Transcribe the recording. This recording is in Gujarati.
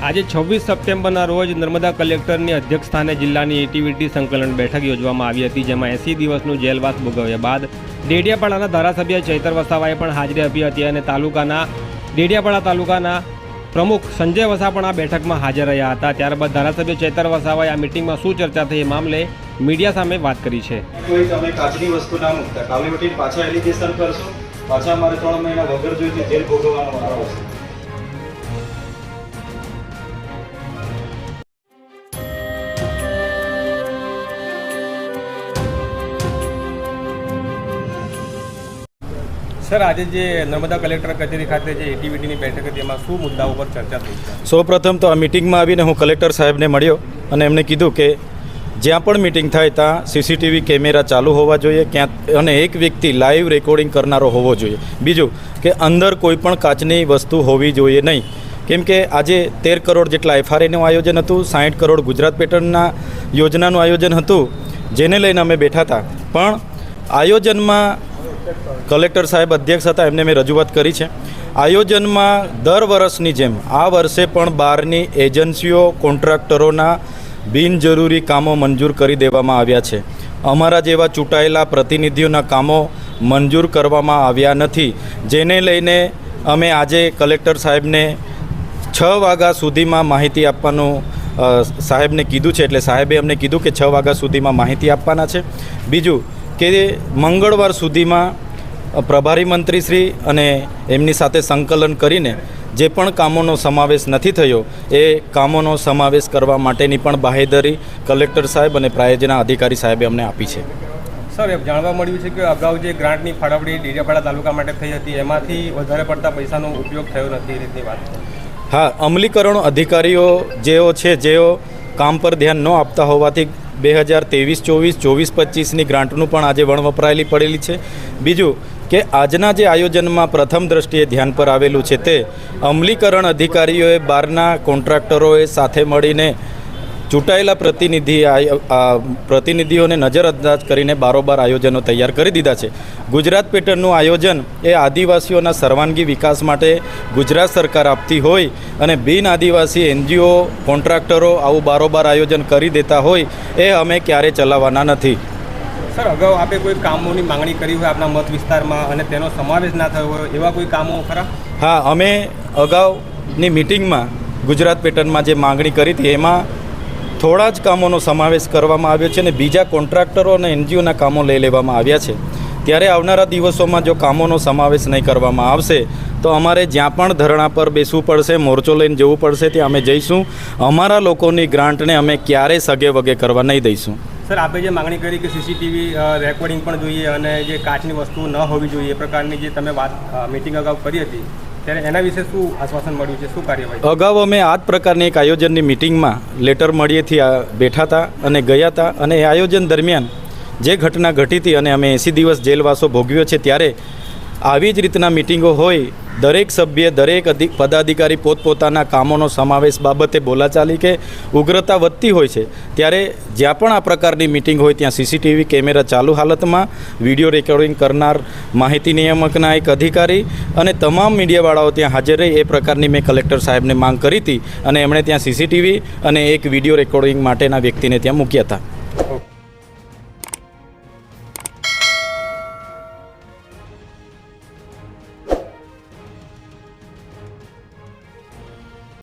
આજે છવ્વીસ સપ્ટેમ્બરના રોજ નર્મદા કલેક્ટરની અધ્યક્ષસ્થાને જિલ્લાની એટીવીટી સંકલન બેઠક યોજવામાં આવી હતી, જેમાં એંસી દિવસનું જેલવાસ ભોગવ્યા બાદ ડેડિયાપાડાના ધારાસભ્ય ચૈતર વસાવાએ પણ હાજરી આપી હતી અને તાલુકાના ડેડિયાપાડા તાલુકાના પ્રમુખ સંજય વસા પણ આ બેઠકમાં હાજર રહ્યા હતા. ત્યારબાદ ધારાસભ્ય ચેતર વસાવાએ આ મિટિંગમાં શું ચર્ચા થઈ એ મામલે મીડિયા સામે વાત કરી છે. પાછા અમારે ત્રણ મહિના વગર જોઈતી જેલ ભોગવવાનો સર, આજે જે નર્મદા કલેક્ટર કચેરી ખાતે જે એટીવીટીની બેઠક હતી, એમાં શું મુદ્દા પર ચર્ચા થઈ સૌપ્રથમ તો આ મિટિંગમાં આવીને હું કલેક્ટર સાહેબને મળ્યો અને એમણે કીધું કે જ્યાં પણ મિટિંગ થાય ત્યાં સીસીટીવી કેમેરા ચાલુ હોવા જોઈએ, ક્યાં અને એક વ્યક્તિ લાઈવ રેકોર્ડિંગ કરનારો હોવો જોઈએ. બીજું કે અંદર કોઈ પણ કાચની વસ્તુ હોવી જોઈએ નહીં. કેમ કે આજે તેર કરોડ જેટલા એફઆરએનું આયોજન હતું સાઠ કરોડ ગુજરાત પેટર્નના યોજનાનું આયોજન હતું, જેને લઈને અમે બેઠા હતા. પણ આયોજનમાં કલેક્ટર સાહેબ અધ્યક્ષ હતા, એમને મેં રજૂઆત કરી છે. આયોજનમાં દર વર્ષની જેમ, આ વર્ષે પણ બહારની એજન્સીઓ, કોન્ટ્રાક્ટરોના બિનજરૂરી કામો મંજૂર કરી દેવામાં આવ્યા છે. અમારા જેવા ચૂંટાયેલા પ્રતિનિધિઓના કામો મંજૂર કરવામાં આવ્યા નથી. જેને લઈને અમે આજે કલેક્ટર સાહેબને છ વાગ્યા સુધીમાં માહિતી આપવાનું સાહેબને કીધું છે. એટલે સાહેબે અમને કીધું કે છ વાગ્યા સુધીમાં માહિતી આપવાના છે. બીજું કે મંગળવાર સુધીમાં પ્રભારી મંત્રીશ્રી અને એમની સાથે સંકલન કરીને જે પણ કામોનો સમાવેશ નથી થયો એ કામોનો સમાવેશ કરવા માટેની પણ બાહેધરી કલેક્ટર સાહેબ અને પ્રાયોજના અધિકારી સાહેબે અમને આપી છે. સર એમ જાણવા મળ્યું છે કે અગાઉ જે ગ્રાન્ટની ફાળવણી ડેડિયાપાડા તાલુકા માટે થઈ હતી એમાંથી વધારે પડતા પૈસાનો ઉપયોગ થયો નથી એ રીતની વાત. હા અમલીકરણ અધિકારીઓ જેઓ છે જેઓ કામ પર ધ્યાન ન આપતા હોવાથી બે હજાર ત્રેવીસ ચોવીસ ચોવીસ પચીસની ગ્રાન્ટનું પણ આજે વણ વપરાયેલી પડેલી છે. બીજું કે આજના જે આયોજનમાં પ્રથમ દ્રષ્ટિએ ધ્યાન પર આવેલું છે તે અમલીકરણ અધિકારીઓએ બહારના કોન્ટ્રાક્ટરોએ સાથે મળીને ચૂંટાયેલા પ્રતિનિધિ આય- પ્રતિનિધિઓને નજરઅંદાજ કરીને બારોબાર આયોજનો તૈયાર કરી દીધા છે. ગુજરાત પેટર્નનું આયોજન એ આદિવાસીઓના સર્વાંગી વિકાસ માટે ગુજરાત સરકાર આપતી હોય અને બિન આદિવાસી એનજીઓ કોન્ટ્રાક્ટરો આવું બારોબાર આયોજન કરી દેતા હોય એ અમે ક્યારે ચલાવવાના નથી. સર અગાઉ આપે કોઈ કામોની માંગણી કરી હોય આપણા મત વિસ્તારમાં અને તેનો સમાવેશ ના થયો હોય એવા કોઈ કામો ખરા? હા અમે અગાઉની મિટિંગમાં ગુજરાત પેટર્નમાં જે માંગણી કરી હતી એમાં થોડા જ કામોનો સમાવેશ કરવામાં આવ્યો છે અને બીજા કોન્ટ્રાક્ટરો અને એનજીઓના કામો લઈ લેવામાં આવ્યા છે. ત્યારે આવનારા દિવસોમાં જો કામોનો સમાવેશ નહીં કરવામાં આવશે, તો અમારે જ્યાં પણ ધરણા પર બેસવું પડશે, મોરચો લઈને જવું પડશે, ત્યાં અમે જઈશું. અમારા લોકોની ગ્રાન્ટને અમે ક્યારેય સગે વગે કરવા નહીં દઈશું. સર, આપે જે માંગણી કરી કે સીસીટીવી રેકોર્ડિંગ પણ જોઈએ અને જે કાચની વસ્તુ ન હોવી જોઈએ, એ પ્રકારની જે તમે વાત મિટિંગ અગાઉ કરી હતી અગાઉ અમે આ જ પ્રકારની એક આયોજનની મિટિંગમાં લેટર મળીએથી બેઠા હતા અને ગયા હતા અને એ આયોજન દરમિયાન જે ઘટના ઘટી હતી અને અમે એંસી દિવસ જેલવાસો ભોગવ્યો છે, ત્યારે આવી જ રીતના મિટિંગો હોય દરેક સભ્ય, દરેક પદાધિકારી પોતપોતાના કામોનો સમાવેશ બાબતે બોલાચાલી કે ઉગ્રતા વધતી હોય છે, ત્યારે જ્યાં પણ આ પ્રકારની મિટિંગ હોય ત્યાં સીસીટીવી કેમેરા ચાલુ હાલતમાં, વીડિયો રેકોર્ડિંગ કરનાર માહિતી નિયામકના એક અધિકારી અને તમામ મીડિયાવાળાઓ ત્યાં હાજર રહી, એ પ્રકારની મેં કલેક્ટર સાહેબને માંગ કરી હતી અને એમણે ત્યાં સીસીટીવી અને એક વીડિયો રેકોર્ડિંગ માટેના વ્યક્તિને ત્યાં મૂક્યા હતા.